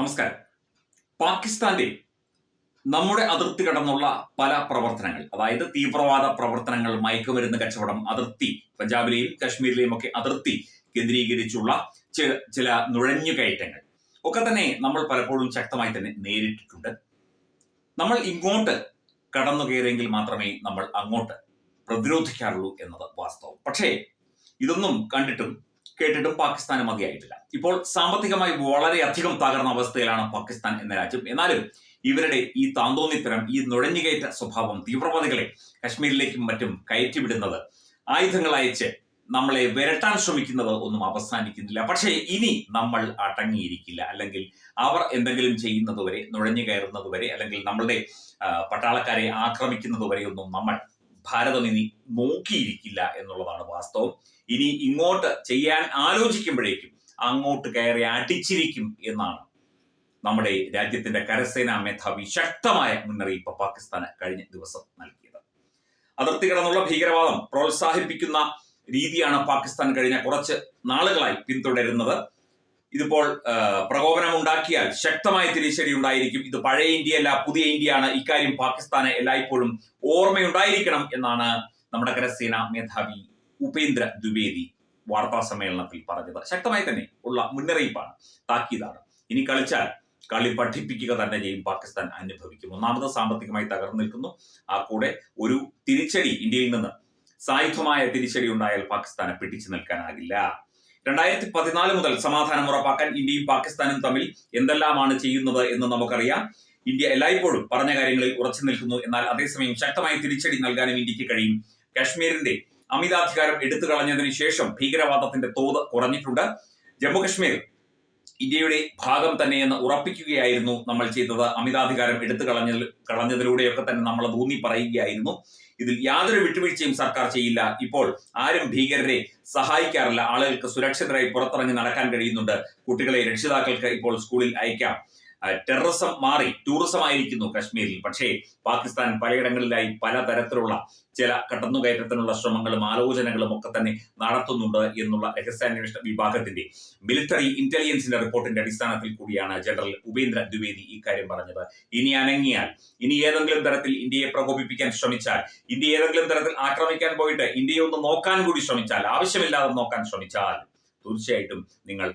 നമസ്കാരം. പാകിസ്ഥാന്റെ നമ്മുടെ അതിർത്തി കടന്നുള്ള പല പ്രവർത്തനങ്ങൾ അതായത് തീവ്രവാദ പ്രവർത്തനങ്ങൾ മയക്കുമരുന്ന് കച്ചവടം അതിർത്തി പഞ്ചാബിലെയും കശ്മീരിലെയും ഒക്കെ അതിർത്തി കേന്ദ്രീകരിച്ചുള്ള ചില ചില നുഴഞ്ഞുകയറ്റങ്ങൾ ഒക്കെ തന്നെ നമ്മൾ പലപ്പോഴും ശക്തമായി തന്നെ നേരിട്ടിട്ടുണ്ട്. നമ്മൾ ഇങ്ങോട്ട് കടന്നു കയറിയെങ്കിൽ മാത്രമേ നമ്മൾ അങ്ങോട്ട് പ്രതിരോധിക്കാറുള്ളൂ എന്നത് വാസ്തവം. പക്ഷേ ഇതൊന്നും കണ്ടിട്ടും കേട്ടിട്ടും പാകിസ്ഥാന് മതിയായിട്ടില്ല. ഇപ്പോൾ സാമ്പത്തികമായി വളരെയധികം തകർന്ന അവസ്ഥയിലാണ് പാകിസ്ഥാൻ എന്ന രാജ്യം. എന്നാലും ഇവരുടെ ഈ താന്തോന്നിത്തരം ഈ നുഴഞ്ഞുകയറ്റ സ്വഭാവം തീവ്രവാദികളെ കശ്മീരിലേക്കും മറ്റും കയറ്റിവിടുന്നത് ആയുധങ്ങൾ അയച്ച് നമ്മളെ വിരട്ടാൻ ശ്രമിക്കുന്നത് ഒന്നും അവസാനിക്കുന്നില്ല. പക്ഷേ ഇനി നമ്മൾ അടങ്ങിയിരിക്കില്ല. അല്ലെങ്കിൽ അവർ എന്തെങ്കിലും ചെയ്യുന്നതുവരെ നുഴഞ്ഞു കയറുന്നതുവരെ അല്ലെങ്കിൽ നമ്മളുടെ പട്ടാളക്കാരെ ആക്രമിക്കുന്നതുവരെ ഒന്നും നമ്മൾ ഭാരതം ഇനി നോക്കിയിരിക്കില്ല എന്നുള്ളതാണ് വാസ്തവം. ഇനി ഇങ്ങോട്ട് ചെയ്യാൻ ആലോചിക്കുമ്പോഴേക്കും അങ്ങോട്ട് കയറി അടിച്ചിരിക്കും എന്നാണ് നമ്മുടെ രാജ്യത്തിന്റെ കരസേനാ മേധാവി ശക്തമായ മുന്നറിയിപ്പ് പാകിസ്ഥാന് കഴിഞ്ഞ ദിവസം നൽകിയത്. അതിർത്തി കടന്നുള്ള ഭീകരവാദം പ്രോത്സാഹിപ്പിക്കുന്ന രീതിയാണ് പാകിസ്ഥാൻ കഴിഞ്ഞ കുറച്ച് നാളുകളായി പിന്തുടരുന്നത്. ഇതിപ്പോൾ പ്രകോപനം ഉണ്ടാക്കിയാൽ ശക്തമായ തിരിച്ചടി ഉണ്ടായിരിക്കും. ഇത് പഴയ ഇന്ത്യയല്ല പുതിയ ഇന്ത്യയാണ്. ഇക്കാര്യം പാകിസ്ഥാന് എല്ലായ്പ്പോഴും ഓർമ്മയുണ്ടായിരിക്കണം എന്നാണ് നമ്മുടെ കരസേന മേധാവി ഉപേന്ദ്ര ദ്വിവേദി വാർത്താ സമ്മേളനത്തിൽ പറഞ്ഞത്. ശക്തമായി തന്നെ ഉള്ള മുന്നറിയിപ്പാണ് താക്കീതാണ്. ഇനി കളിച്ചാൽ കളി പഠിപ്പിക്കുക തന്നെ ചെയ്യും. പാകിസ്ഥാൻ അനുഭവിക്കും. ഒന്നാമത് സാമ്പത്തികമായി തകർന്നു നിൽക്കുന്നു. ആ കൂടെ ഒരു തിരിച്ചടി ഇന്ത്യയിൽ നിന്ന് സായുധമായ തിരിച്ചടി ഉണ്ടായാൽ പാകിസ്ഥാനെ പിടിച്ചു നിൽക്കാനാകില്ല. രണ്ടായിരത്തി പതിനാല് മുതൽ സമാധാനം ഉറപ്പാക്കാൻ ഇന്ത്യയും പാകിസ്ഥാനും തമ്മിൽ എന്തെല്ലാമാണ് ചെയ്യുന്നത് എന്ന് നമുക്കറിയാം. ഇന്ത്യ എല്ലായ്പ്പോഴും പറഞ്ഞ കാര്യങ്ങളിൽ ഉറച്ചു നിൽക്കുന്നു. എന്നാൽ അതേസമയം ശക്തമായ തിരിച്ചടി നൽകാനും ഇന്ത്യയ്ക്ക് കഴിയും. കാശ്മീരിന്റെ അമിതാധികാരം എടുത്തു കളഞ്ഞതിന് ശേഷം ഭീകരവാദത്തിന്റെ തോത് കുറഞ്ഞിട്ടുണ്ട്. ജമ്മു കശ്മീർ ഇന്ത്യയുടെ ഭാഗം തന്നെയെന്ന് ഉറപ്പിക്കുകയായിരുന്നു നമ്മൾ ചെയ്തത്. അമിതാധികാരം എടുത്തു കളഞ്ഞ കളഞ്ഞതിലൂടെയൊക്കെ തന്നെ നമ്മൾ ഊന്നി പറയുകയായിരുന്നു. ഇതിൽ യാതൊരു വിട്ടുവീഴ്ചയും സർക്കാർ ചെയ്യില്ല. ഇപ്പോൾ ആരും ഭീകരരെ സഹായിക്കാറില്ല. ആളുകൾക്ക് സുരക്ഷിതരായി പുറത്തിറങ്ങി നടക്കാൻ കഴിയുന്നുണ്ട്. കുട്ടികളെ രക്ഷിതാക്കൾക്ക് ഇപ്പോൾ സ്കൂളിൽ അയക്കാം. ടെററിസം മാറി ടൂറിസം ആയിരിക്കുന്നു കശ്മീരിൽ. പക്ഷേ പാകിസ്ഥാൻ പലയിടങ്ങളിലായി പലതരത്തിലുള്ള ചില കടന്നുകയറ്റത്തിനുള്ള ശ്രമങ്ങളും ആലോചനകളും ഒക്കെ തന്നെ നടത്തുന്നുണ്ട് എന്നുള്ള രഹസ്യാന്വേഷണ വിഭാഗത്തിന്റെ മിലിറ്ററി ഇന്റലിജൻസിന്റെ റിപ്പോർട്ടിന്റെ അടിസ്ഥാനത്തിൽ കൂടിയാണ് ജനറൽ ഉപേന്ദ്ര ദ്വിവേദി ഇക്കാര്യം പറഞ്ഞത്. ഇനി അനങ്ങിയാൽ ഇനി ഏതെങ്കിലും തരത്തിൽ ഇന്ത്യയെ പ്രകോപിപ്പിക്കാൻ ശ്രമിച്ചാൽ ഇന്ത്യ ഏതെങ്കിലും തരത്തിൽ ആക്രമിക്കാൻ പോയിട്ട് ഇന്ത്യയെ ഒന്ന് നോക്കാൻ കൂടി ശ്രമിച്ചാൽ ആവശ്യമില്ലാതെ നോക്കാൻ ശ്രമിച്ചാൽ തീർച്ചയായിട്ടും നിങ്ങൾ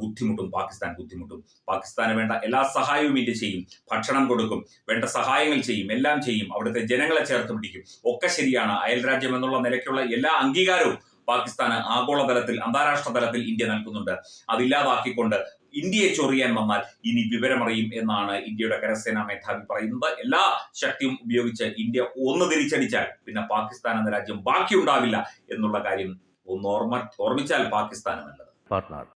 ബുദ്ധിമുട്ടും പാകിസ്ഥാൻ ബുദ്ധിമുട്ടും. പാകിസ്ഥാന് വേണ്ട എല്ലാ സഹായവും ഇന്ത്യ ചെയ്യും. ഭക്ഷണം കൊടുക്കും വേണ്ട സഹായങ്ങൾ ചെയ്യും എല്ലാം ചെയ്യും. അവിടുത്തെ ജനങ്ങളെ ചേർത്ത് പിടിക്കും. ഒക്കെ ശരിയാണ്. അയൽരാജ്യം എന്നുള്ള നിലയ്ക്കുള്ള എല്ലാ അംഗീകാരവും പാകിസ്ഥാന് ആഗോളതലത്തിൽ അന്താരാഷ്ട്ര തലത്തിൽ ഇന്ത്യ നൽകുന്നുണ്ട്. അതില്ലാതാക്കിക്കൊണ്ട് ഇന്ത്യയെ ചൊറിയാൻ വന്നാൽ ഇനി വിവരമറിയും എന്നാണ് ഇന്ത്യയുടെ കരസേനാ മേധാവി പറയുന്നത്. എല്ലാ ശക്തിയും ഉപയോഗിച്ച് ഇന്ത്യ ഒന്ന് തിരിച്ചടിച്ചാൽ പിന്നെ പാകിസ്ഥാൻ എന്ന രാജ്യം ബാക്കിയുണ്ടാവില്ല എന്നുള്ള കാര്യം ഒന്ന് ഓർമ്മ ഓർമ്മിച്ചാൽ പാകിസ്ഥാന് നല്ലത്. partner